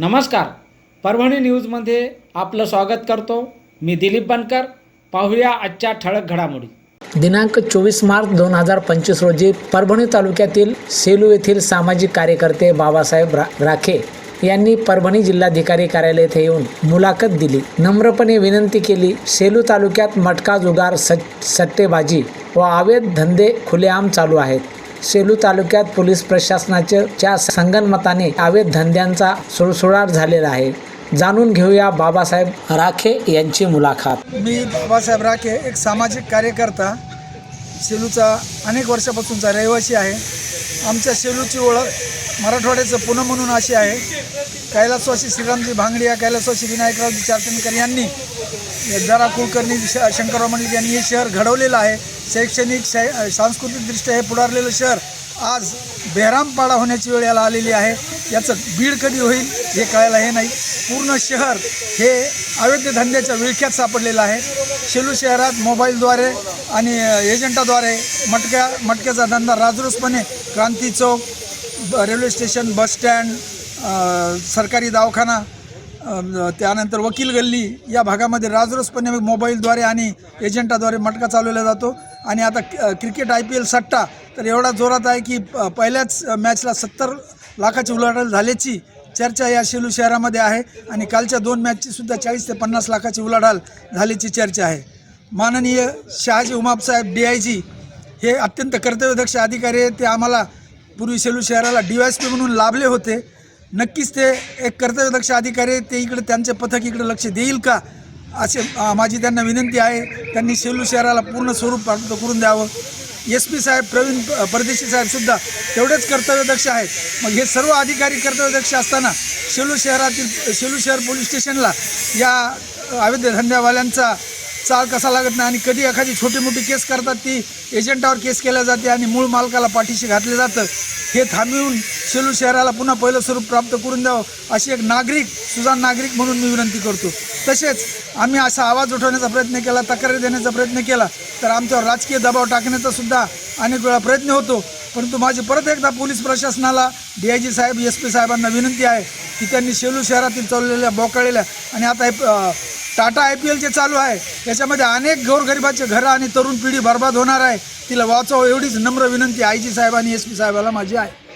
नमस्कार. परभणी न्यूजमध्ये आपलं स्वागत करतो. मी दिलीप बनकर. पाहूया आजच्या ठळक घडामोडी. दिनांक चोवीस मार्च दोन हजार पंचवीस रोजी परभणी तालुक्यातील सेलू येथील सामाजिक कार्यकर्ते बाबासाहेब रा राखे यांनी परभणी जिल्हाधिकारी कार्यालय येथे येऊन मुलाखत दिली. नम्रपणे विनंती केली सेलू तालुक्यात मटका जुगार सट सट्टेबाजी व अवैध धंदे खुलेआम चालू आहेत. सेलू तालुक्यात पोलीस प्रशासनाच्या संगनमताने अवैध धंद्यांचा सुळसुळाट झालेला आहे. जाणून घेऊया बाबासाहेब राखे यांची मुलाखत. मी बाबासाहेब राखे एक सामाजिक कार्यकर्ता सेलूचा अनेक वर्षापासूनचा रहिवासी आहे. आमच्या सेलूची ओळख मराठवाड्याचं पुणे म्हणून अशी आहे. कैलासवासी श्रीरामजी भांगडिया कैलासवासी विनायकरावजी चारचंदकर यांनी दरा कुलकर्णी श शंकरराव मंडलिक यांनी हे शहर घडवलेलं आहे. शैक्षणिक शै सांस्कृतिकदृष्ट्या हे पुढारलेलं शहर आज बेहरामपाडा होण्याची वेळ याला आलेली आहे. याचं बीड कधी होईल हे कळायला हे नाही. पूर्ण शहर हे अवैध धंद्याच्या विळख्यात सापडलेलं आहे. शेलू शहरात मोबाईलद्वारे आणि एजंटाद्वारे मटक्या मटक्याचा धंदा राजरोसपणे क्रांती चौक ब- रेल्वे स्टेशन बसस्टँड सरकारी दवाखाना त्यानंतर वकील गल्ली या भागामध्ये राजरोसपणे मोबाईलद्वारे आणि एजंटाद्वारे मटका चालवला जातो. आणि आता क- क्रिकेट आय पी एल सट्टा तर एवढा जोरात आहे की प- पहिल्याच मॅचला सत्तर लाखाची उलाढाल झाल्याची चर्चा या शेलू शहरामध्ये आहे. आणि कालच्या दोन मॅचचीसुद्धा चाळीस ते पन्नास लाखाची उलाढाल झाल्याची चर्चा आहे. माननीय शहाजी उमापसाहेब डी आय जी हे अत्यंत कर्तव्यदक्ष अधिकारी आहेत. ते आम्हाला पूर्वी सेलू शहराला डी वाय एस पी म्हणून लाभले होते. नक्कीच ते एक कर्तव्यदक्ष अधिकारी ते इकडे त्यांचे पथक इकडे लक्ष देईल का? असे माझी त्यांना विनंती आहे. त्यांनी सेलू शहराला पूर्ण स्वरूप प्राप्त करून द्यावं. एस पी साहेब प्रवीण परदेशी साहेबसुद्धा तेवढेच कर्तव्यदक्ष आहेत. मग हे सर्व अधिकारी कर्तव्यदक्ष असताना सेलू शहरातील सेलू शहर पोलीस स्टेशनला या अवैध धंद्यावाल्यांचा चाळ कसा लागत नाही आणि कधी एखादी छोटी मोठी केस करतात ती एजंटावर केस केल्या जाते आणि मूळ मालकाला पाठीशी घातलं जातं. हे थांबवून सेलू शहराला पुन्हा पहिलं स्वरूप प्राप्त करून द्यावं अशी एक नागरिक सुजाण नागरिक म्हणून मी विनंती करतो. तसेच आम्ही असा आवाज उठवण्याचा प्रयत्न केला तक्रारी देण्याचा प्रयत्न केला तर आमच्यावर राजकीय दबाव टाकण्याचा सुद्धा अनेक वेळा प्रयत्न होतो. परंतु माझी परत एकदा पोलीस प्रशासनाला डी आय जी साहेब एस पी साहेबांना विनंती आहे की त्यांनी सेलू शहरातील चाललेल्या बोकाळलेल्या आणि आता हे, Tata I P L J चालू आहे. त्याच्यामध्ये अनेक गोरगरिबाचे घरं आणि तरुण पिढी बर्बाद होणार आहे. तिला वाचव एवढीच नम्र विनंती आयजी साहेब आणि एस पी साहेबाला माझी आहे.